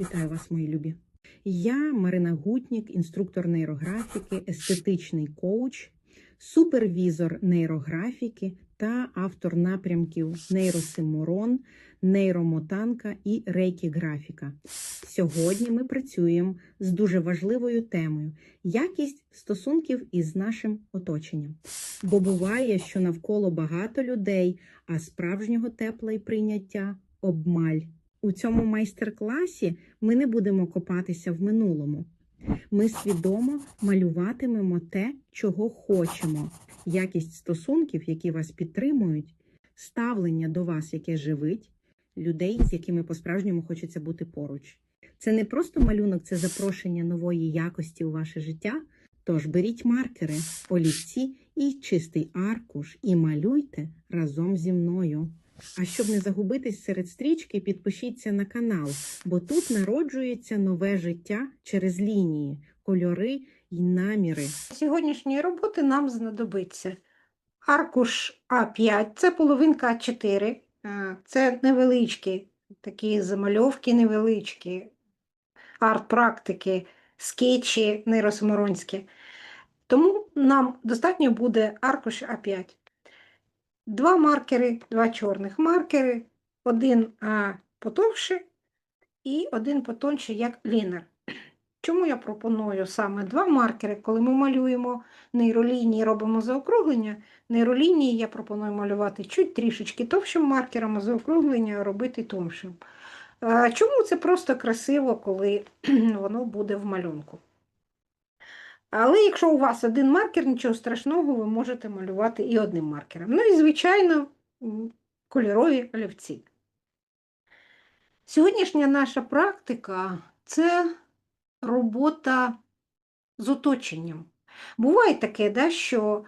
Вітаю вас, мої любі. Я Марина Гутнік, інструктор нейрографіки, естетичний коуч, супервізор нейрографіки та автор напрямків нейросимурон, нейромотанка і рейкі-графіка. Сьогодні ми працюємо з дуже важливою темою якість стосунків із нашим оточенням. Бо буває, що навколо багато людей, а справжнього тепла і прийняття обмаль. У цьому майстер-класі ми не будемо копатися в минулому. Ми свідомо малюватимемо те, чого хочемо, якість стосунків, які вас підтримують, ставлення до вас, яке живить, людей, з якими по-справжньому хочеться бути поруч. Це не просто малюнок, це запрошення нової якості у ваше життя. Тож беріть маркери, олівці і чистий аркуш і малюйте разом зі мною. А щоб не загубитись серед стрічки, підпишіться на канал, бо тут народжується нове життя через лінії, кольори і наміри. Сьогоднішньої роботи нам знадобиться аркуш А5, це половинка А4, е, це невеличкі такі замальовки невеличкі, арт-практики, скетчі нейросиморонські. Тому нам достатньо буде аркуш А5. Два маркери, два чорних маркери, один а, потовше і один потонше, як лінер. Чому я пропоную саме два маркери, коли ми малюємо нейролінії, робимо заокруглення. Нейролінії я пропоную малювати чуть трішечки товщим маркером, а заокруглення робити тоншим. Чому це просто красиво, коли воно буде в малюнку? Але якщо у вас один маркер, нічого страшного, ви можете малювати і одним маркером. Ну і, звичайно, кольорові олівці. Сьогоднішня наша практика це робота з оточенням. Буває таке, да, що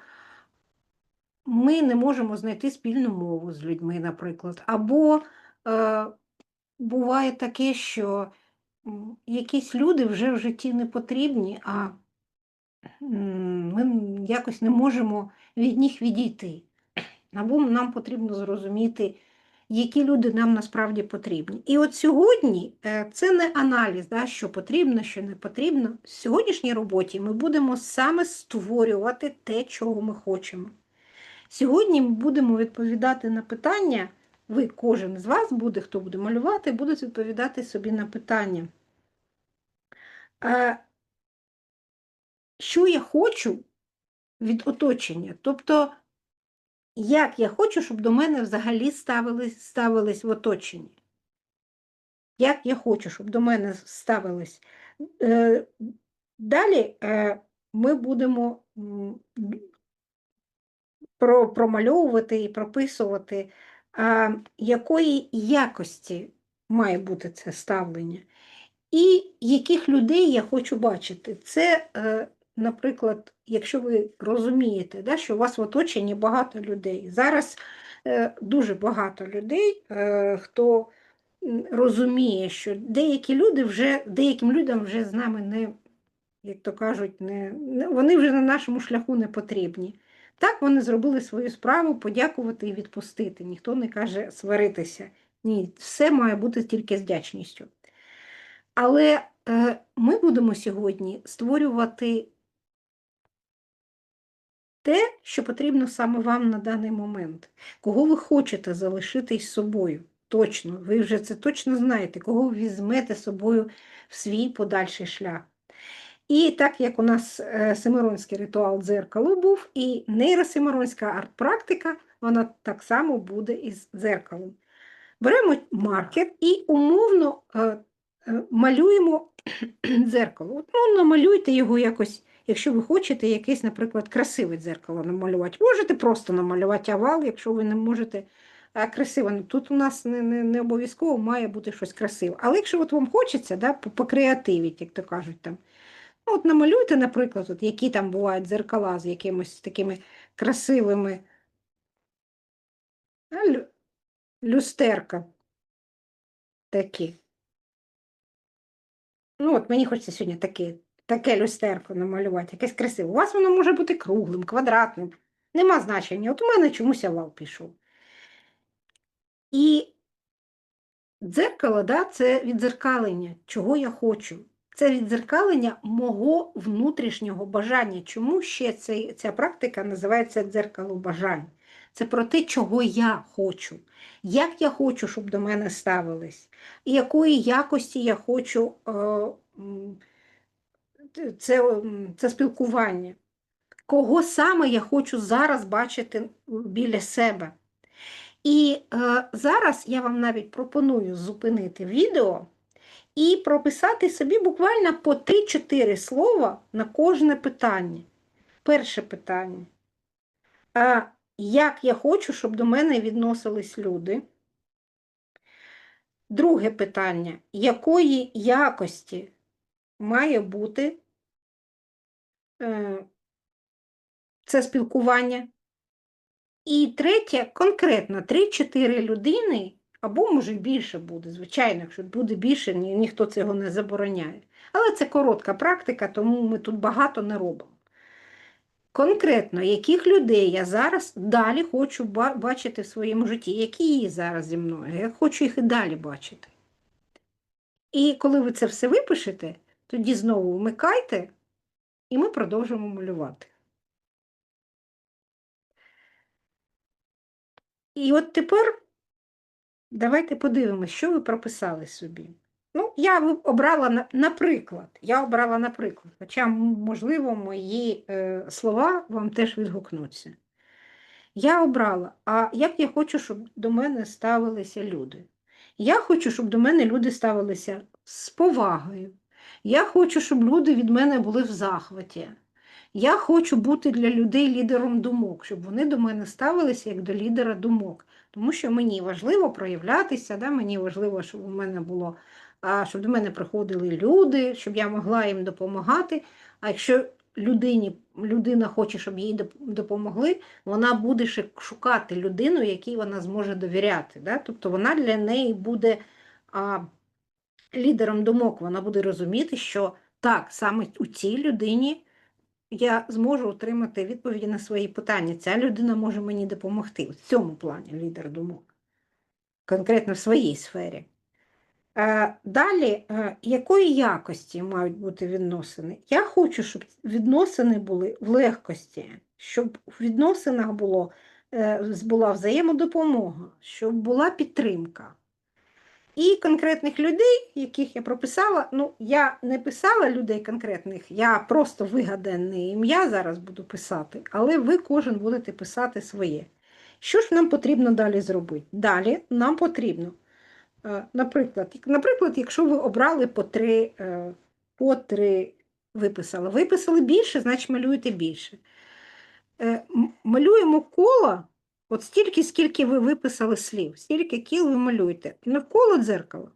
ми не можемо знайти спільну мову з людьми, наприклад. Або е, буває таке, що якісь люди вже в житті не потрібні, а ми якось не можемо від них відійти. Або нам потрібно зрозуміти, які люди нам насправді потрібні. І от сьогодні е, це не аналіз, да, що потрібно, що не потрібно. В сьогоднішній роботі ми будемо саме створювати те, чого ми хочемо. Сьогодні ми будемо відповідати на питання. Ви, кожен з вас буде, хто буде малювати, буде відповідати собі на питання. Що я хочу від оточення? Тобто, як я хочу, щоб до мене взагалі ставились, ставились в оточенні? Як я хочу, щоб до мене ставились? Е, Далі е, ми будемо промальовувати і прописувати, якої якості має бути це ставлення, і яких людей я хочу бачити. Це, е, наприклад, якщо ви розумієте, да, що у вас в оточенні багато людей. Зараз е, дуже багато людей, е, хто розуміє, що деякі люди вже, деяким людям вже з нами не, як то кажуть, не, вони вже на нашому шляху не потрібні. Так, вони зробили свою справу, подякувати і відпустити. Ніхто не каже сваритися. Ні, все має бути тільки з вдячністю. Але е, ми будемо сьогодні створювати те, що потрібно саме вам на даний момент. Кого ви хочете залишитись собою. Точно, ви вже це точно знаєте, кого ви візьмете собою в свій подальший шлях. І так як у нас е, семиронський ритуал дзеркало був, і нейросемиронська арт-практика, вона так само буде із дзеркалом. Беремо маркер і умовно е, е, малюємо дзеркало. От, ну, його якось, якщо ви хочете, якесь, наприклад, красиве дзеркало намалювати. Можете просто намалювати овал, якщо ви не можете красиво. Ну, Тут у нас не, не, не обов'язково має бути щось красиве. Але якщо от вам хочеться, да, по- покреативіть, як то кажуть там. Ну, От намалюйте, наприклад, от які там бувають дзеркала з якимось такими красивими лю- люстерка такі. Ну, от мені хочеться сьогодні таке, таке люстерко намалювати, якесь красиве. У вас воно може бути круглим, квадратним. Нема значення. От у мене чомусь овал пішов. І Дзеркало, да, це відзеркалення, чого я хочу. Це відзеркалення мого внутрішнього бажання. Чому ще цей, ця практика називається дзеркало бажань? Це про те, чого я хочу, як я хочу, щоб до мене ставились, і якої якості я хочу е, це, це спілкування. Кого саме я хочу зараз бачити біля себе. І е, зараз я вам навіть пропоную зупинити відео і прописати собі буквально по 3-4 слова на кожне питання. Перше питання. А як я хочу, щоб до мене відносились люди? Друге питання. Якої якості має бути е, це спілкування? І третє, конкретно 3-4 людини, або може більше буде, звичайно, якщо буде більше, ні, ніхто цього не забороняє. Але це коротка практика, тому ми тут багато не робимо. Конкретно, яких людей я зараз далі хочу бачити в своєму житті, які є зараз зі мною, я хочу їх і далі бачити. І коли ви це все випишете, тоді знову вмикайте, і ми продовжимо малювати. І от тепер давайте подивимося, що ви прописали собі. Ну, я обрала наприклад. Я обрала наприклад, хоча, можливо, мої е, слова вам теж відгукнуться. Я обрала, а як я хочу, щоб до мене ставилися люди? Я хочу, щоб до мене люди ставилися з повагою. Я хочу, щоб люди від мене були в захваті. Я хочу бути для людей лідером думок, щоб вони до мене ставилися як до лідера думок. Тому що мені важливо проявлятися, да? мені важливо, щоб у мене було, щоб до мене приходили люди, щоб я могла їм допомагати. А якщо людині, людина хоче, щоб їй допомогли, вона буде шукати людину, якій вона зможе довіряти. Да? Тобто вона для неї буде лідером думок, вона буде розуміти, що так, саме у цій людині я зможу отримати відповіді на свої питання. Ця людина може мені допомогти в цьому плані лідер думок, конкретно в своїй сфері. Е, Далі, е, якої якості мають бути відносини? Я хочу, щоб відносини були в легкості, щоб в відносинах було, е, була взаємодопомога, щоб була підтримка. І конкретних людей, яких я прописала, ну, я не писала людей конкретних, я просто вигадане ім'я зараз буду писати, але ви кожен будете писати своє. Що ж нам потрібно далі зробити? Далі нам потрібно, е, наприклад, наприклад, якщо ви обрали по три, е, по три виписали, виписали більше, значить малюєте більше. Е, Малюємо коло От стільки, скільки ви виписали слів, стільки кіл ви малюєте. Навколо дзеркала.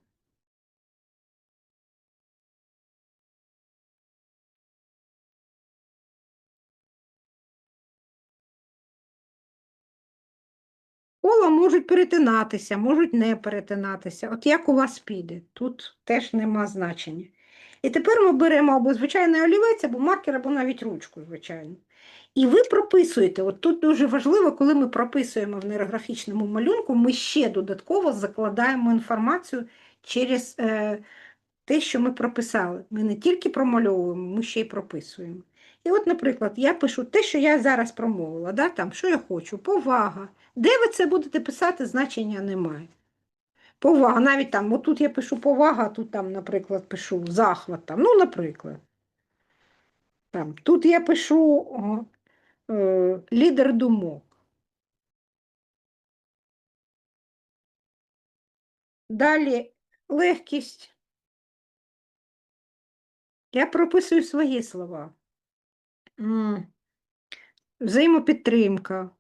Кола можуть перетинатися, можуть не перетинатися. От як у вас піде, тут теж нема значення. І тепер ми беремо або звичайний олівець, або маркер, або навіть ручку, звичайно. І ви прописуєте, от тут дуже важливо, коли ми прописуємо в нейрографічному малюнку, ми ще додатково закладаємо інформацію через е, те, що ми прописали. Ми не тільки промальовуємо, ми ще й прописуємо. І от, наприклад, я пишу те, що я зараз промовила, да, там, що я хочу, повага. Де ви це будете писати, значення немає. Повага, навіть там, отут я пишу повага, а тут там, наприклад, пишу захват. Там, ну, наприклад. Там, тут я пишу лідер думок. Далі легкість. Я прописую свої слова. Взаємопідтримка.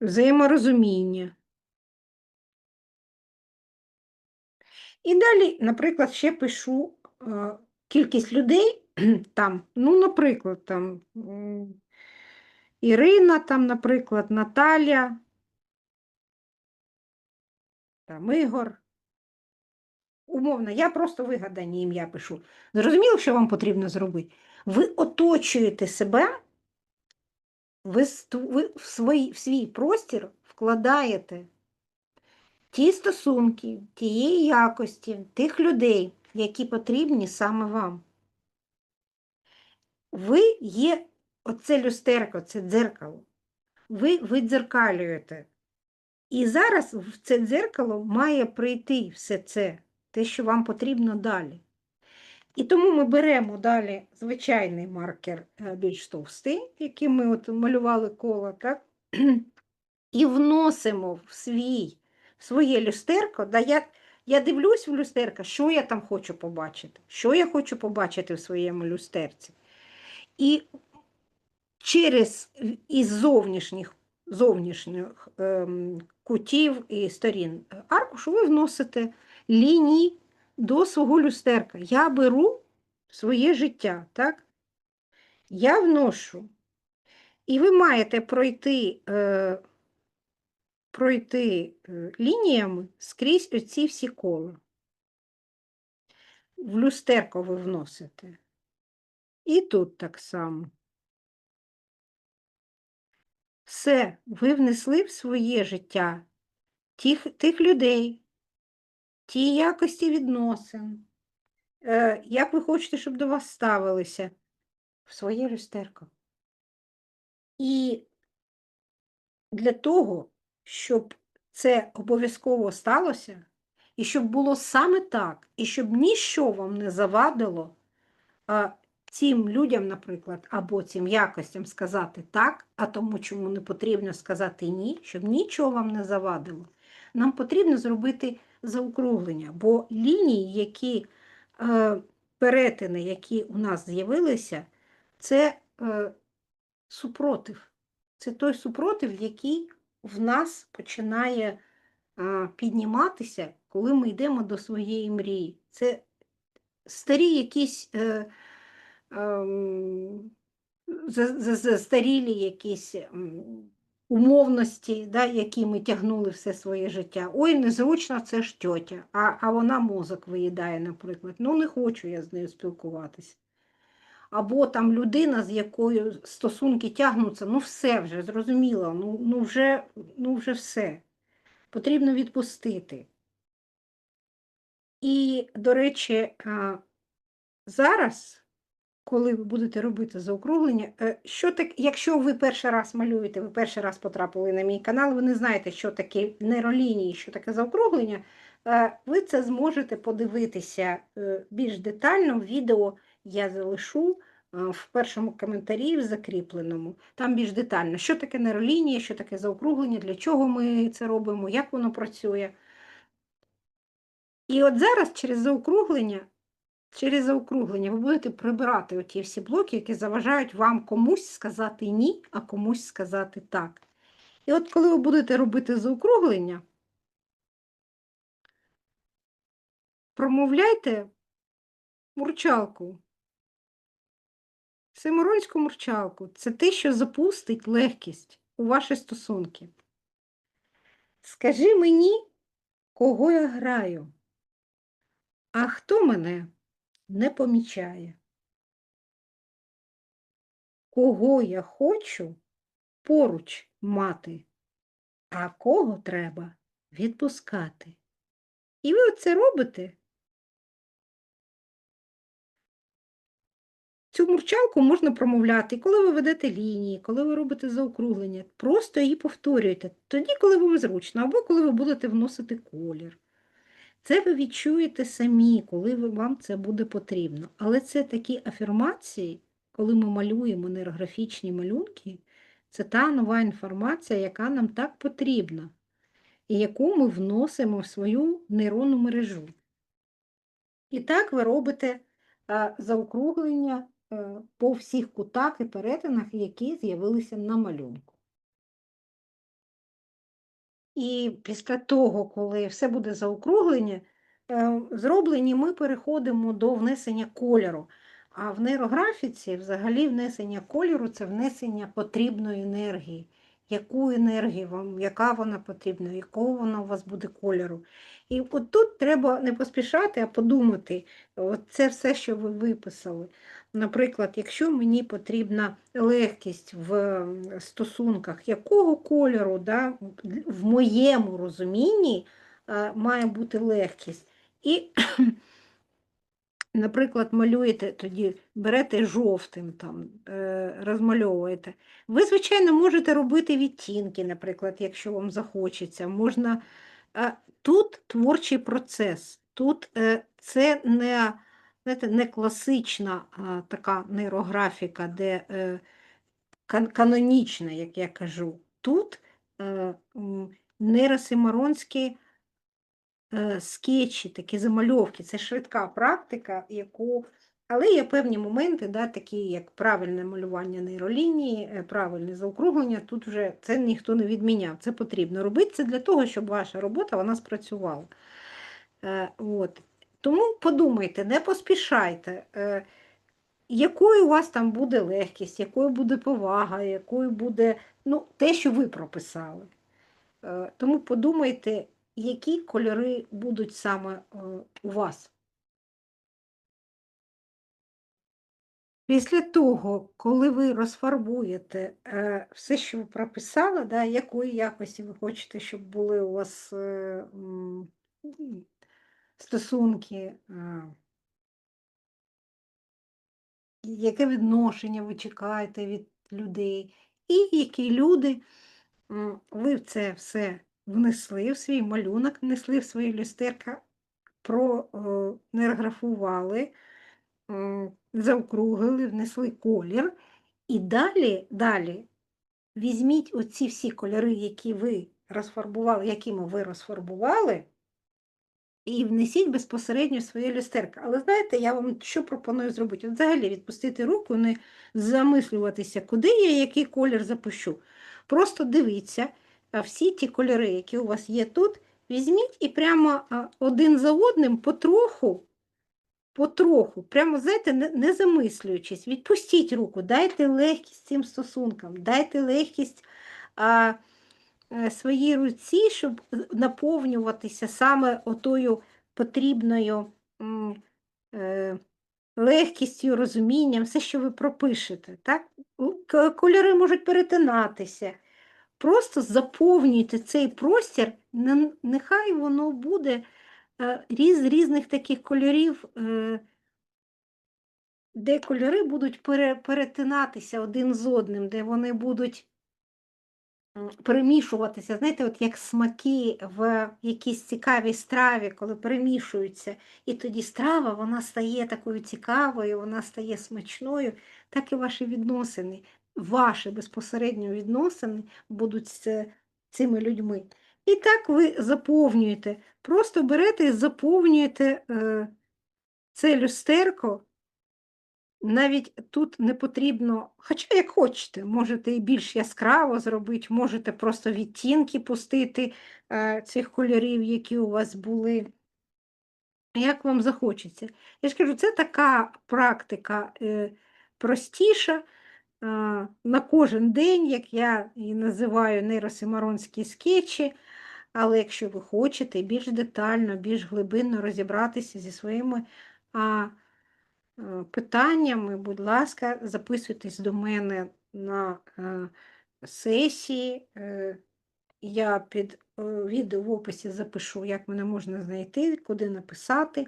Взаєморозуміння. І далі, наприклад, ще пишу е, кількість людей там, ну, наприклад, там Ірина, там, наприклад, Наталя, там Ігор. Умовно, я просто вигадані ім'я пишу. Зрозуміло, що вам потрібно зробити? Ви оточуєте себе ви, в свій простір вкладаєте ті стосунки, тієї якості, тих людей, які потрібні саме вам. Ви є оце люстерко, це дзеркало. Ви видзеркалюєте. І зараз в це дзеркало має прийти все це, те, що вам потрібно далі. І тому ми беремо далі звичайний маркер е, більш товстий, яким ми от малювали коло, так? і вносимо в свій, своє люстерко. Да, я, я дивлюсь в люстерко, що я там хочу побачити, що я хочу побачити в своєму люстерці. І через із зовнішніх, зовнішніх ем, кутів і сторін аркушу ви вносите лінії до свого люстерка. Я беру своє життя, так? Я вношу. І ви маєте пройти, е, пройти е, лініями скрізь оці всі кола. В люстерко ви вносите. І тут так само. Все, ви внесли в своє життя тих, тих людей, ті якості відносин, е, як ви хочете, щоб до вас ставилися в своє люстерко. І для того, щоб це обов'язково сталося, і щоб було саме так, і щоб ніщо вам не завадило а, цим людям, наприклад, або цим якостям сказати так, а тому, чому не потрібно сказати ні, щоб нічого вам не завадило. Нам потрібно зробити заокруглення, бо лінії, які е, перетини, які у нас з'явилися, це е, супротив. Це той супротив, який в нас починає е, підніматися, коли ми йдемо до своєї мрії. Це старі якісь е, ем, за- за- застарілі якісь умовності, да, які ми тягнули все своє життя. Ой, незручно, це ж тьотя, а, а вона мозок виїдає, наприклад. Ну, не хочу я з нею спілкуватися. Або там людина, з якою стосунки тягнуться, ну все вже, зрозуміло, ну, ну, вже, ну вже все. Потрібно відпустити. І, до речі, зараз, коли ви будете робити заокруглення, е, що так, якщо ви перший раз малюєте, ви перший раз потрапили на мій канал, ви не знаєте, що таке нейролінії, що таке заокруглення, е, ви це зможете подивитися е, більш детально в відео я залишу е, в першому коментарі в закріпленому. Там більш детально, що таке нейролінія, що таке заокруглення, для чого ми це робимо, як воно працює. І от зараз через заокруглення, через заокруглення ви будете прибирати оті всі блоки, які заважають вам комусь сказати ні, а комусь сказати так. І от коли ви будете робити заокруглення, промовляйте мурчалку. Семиронську мурчалку це те, що запустить легкість у ваші стосунки. Скажи мені, кого я граю, а хто мене не помічає. Кого я хочу поруч мати, а кого треба відпускати. І ви це робите. Цю мурчалку можна промовляти, і коли ви ведете лінії, коли ви робите заокруглення, просто її повторюєте тоді, коли вам зручно, або коли ви будете вносити колір. Це ви відчуєте самі, коли вам це буде потрібно. Але це такі афірмації, коли ми малюємо нейрографічні малюнки, це та нова інформація, яка нам так потрібна, і яку ми вносимо в свою нейронну мережу. І так ви робите заокруглення по всіх кутах і перетинах, які з'явилися на малюнку. І після того, коли все буде заокруглення, е, зроблені, ми переходимо до внесення кольору. А в нейрографіці взагалі внесення кольору це внесення потрібної енергії. Яку енергію вам, яка вона потрібна, якого вона у вас буде кольору. І от тут треба не поспішати, а подумати, от це все, що ви виписали. Наприклад, якщо мені потрібна легкість в стосунках, якого кольору да, в моєму розумінні е, має бути легкість. І, наприклад, малюєте тоді, берете жовтим, там, е, розмальовуєте. Ви, звичайно, можете робити відтінки, наприклад, якщо вам захочеться. Можна... Тут творчий процес, тут е, це не, знаєте, не класична така нейрографіка, де е, канонічна, як я кажу. Тут е, скетчі, такі замальовки. Це швидка практика, яку. Але є певні моменти, да, такі як правильне малювання нейролінії, е, правильне заокруглення. Тут вже це ніхто не відміняв. Це потрібно робити це для того, щоб ваша робота вона спрацювала. Е, от. Тому подумайте, не поспішайте, е, якою у вас там буде легкість, якою буде повага, якою буде ну, те, що ви прописали. Е, Тому подумайте, які кольори будуть саме е, у вас. Після того, коли ви розфарбуєте е, все, що ви прописали, да, якої якості ви хочете, щоб були у вас е, стосунки, яке відношення ви чекаєте від людей, і які люди ви це все внесли в свій малюнок, внесли в своє люстерка, пронерграфували, заокруглили, внесли колір. І далі, далі візьміть оці всі кольори, які ви розфарбували, якими ви розфарбували, і внесіть безпосередньо своє люстерко. Але знаєте, я вам що пропоную зробити? От Взагалі відпустити руку, не замислюватися, куди я який колір запущу. Просто дивіться, всі ті кольори, які у вас є тут, візьміть і прямо один за одним потроху, потроху, прямо, знаєте, не, замислюючись, відпустіть руку, дайте легкість цим стосункам, дайте легкість а, е, своїй руці, щоб наповнюватися саме отою потрібною е, легкістю, розумінням, все, що ви пропишете. Так? Кольори можуть перетинатися. Просто заповнюйте цей простір, нехай воно буде е, різ різних таких кольорів, е, де кольори будуть перетинатися один з одним, де вони будуть перемішуватися, знаєте, от як смаки в якійсь цікавій страві, коли перемішуються, і тоді страва вона стає такою цікавою, вона стає смачною, так і ваші відносини, ваші безпосередньо відносини будуть з цими людьми. І так ви заповнюєте, просто берете і заповнюєте е, це люстерко. Навіть тут не потрібно, хоча як хочете, можете і більш яскраво зробити, можете просто відтінки пустити е, цих кольорів, які у вас були. Як вам захочеться. Я ж кажу, це така практика е, простіша на кожен день, як я її називаю нейросимаронські скетчі. Але якщо ви хочете більш детально, більш глибинно розібратися зі своїми а, е, питаннями, будь ласка, записуйтесь до мене на е, сесії. Е, Я під відео в описі запишу, як мене можна знайти, куди написати.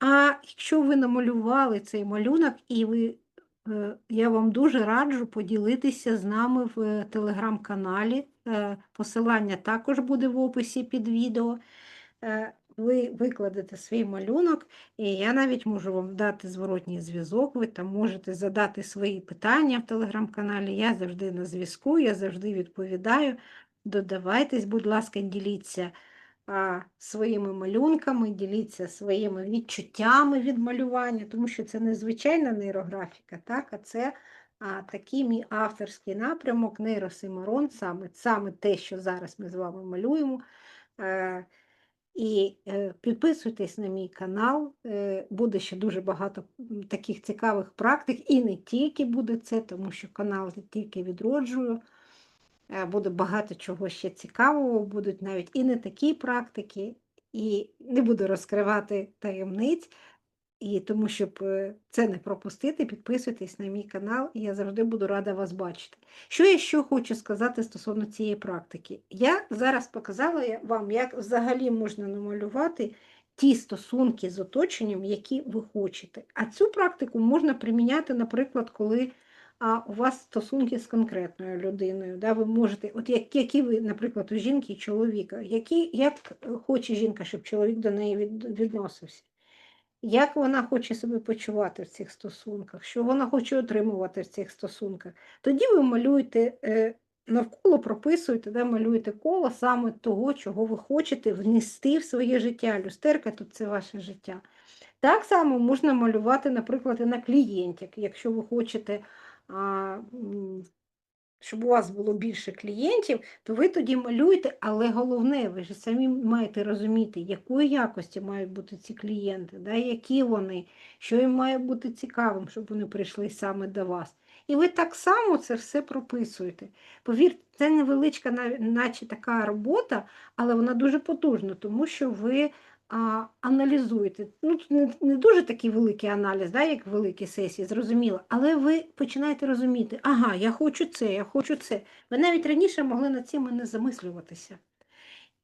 А якщо ви намалювали цей малюнок, і ви, я вам дуже раджу поділитися з нами в е, телеграм-каналі. Е, Посилання також буде в описі під відео. Е, Ви викладете свій малюнок, і я навіть можу вам дати зворотній зв'язок. Ви там можете задати свої питання в телеграм-каналі. Я завжди на зв'язку, я завжди відповідаю. Додавайтесь, будь ласка, діліться своїми малюнками, діліться своїми відчуттями від малювання, тому що це не звичайна нейрографіка, так, а це а, такий мій авторський напрямок, нейросимарон, саме, саме те, що зараз ми з вами малюємо. Е, і е, підписуйтесь на мій канал, е, буде ще дуже багато таких цікавих практик, і не тільки буде це, тому що канал тільки відроджую. Е, Буде багато чого ще цікавого, будуть навіть і не такі практики, і не буду розкривати таємниць. І тому, щоб е, це не пропустити, підписуйтесь на мій канал, і я завжди буду рада вас бачити. Що я ще хочу сказати стосовно цієї практики? Я зараз показала вам, як взагалі можна намалювати ті стосунки з оточенням, які ви хочете. А цю практику можна приміняти, наприклад, коли а, у вас стосунки з конкретною людиною. Да? Ви можете, от як, які ви, наприклад, у жінки і чоловіка, які, як хоче жінка, щоб чоловік до неї від, відносився. Як вона хоче себе почувати в цих стосунках, що вона хоче отримувати в цих стосунках. Тоді ви малюєте е, навколо, прописуєте, да, малюєте коло саме того, чого ви хочете внести в своє життя. Люстерка тут це ваше життя. Так само можна малювати, наприклад, і на клієнтів, якщо ви хочете. Щоб у вас було більше клієнтів, то ви тоді малюєте, але головне, ви ж самі маєте розуміти, якої якості мають бути ці клієнти, да, які вони, що їм має бути цікавим, щоб вони прийшли саме до вас. І ви так само це все прописуєте. Повірте, це невеличка, наче така робота, але вона дуже потужна, тому що ви а, аналізуєте. Ну, тут не, не дуже такий великий аналіз, да, як великі сесії, зрозуміло, але ви починаєте розуміти, ага, я хочу це, я хочу це. Ви навіть раніше могли над цим і не замислюватися.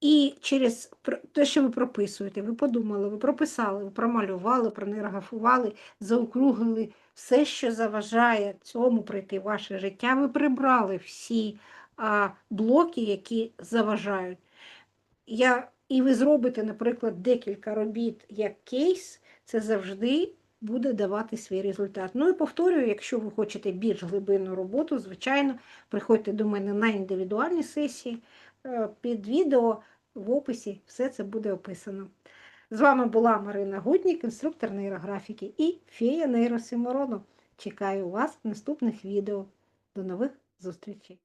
І через те, що ви прописуєте, ви подумали, ви прописали, ви промалювали, пронерграфували, заокруглили все, що заважає цьому прийти в ваше життя, ви прибрали всі а, блоки, які заважають. Я, і ви зробите, наприклад, декілька робіт як кейс, це завжди буде давати свій результат. Ну і повторюю, якщо ви хочете більш глибинну роботу, звичайно, приходьте до мене на індивідуальні сесії. Е, Під відео в описі все це буде описано. З вами була Марина Гутнік, інструктор нейрографіки і фея нейросиморону. Чекаю вас в наступних відео. До нових зустрічей!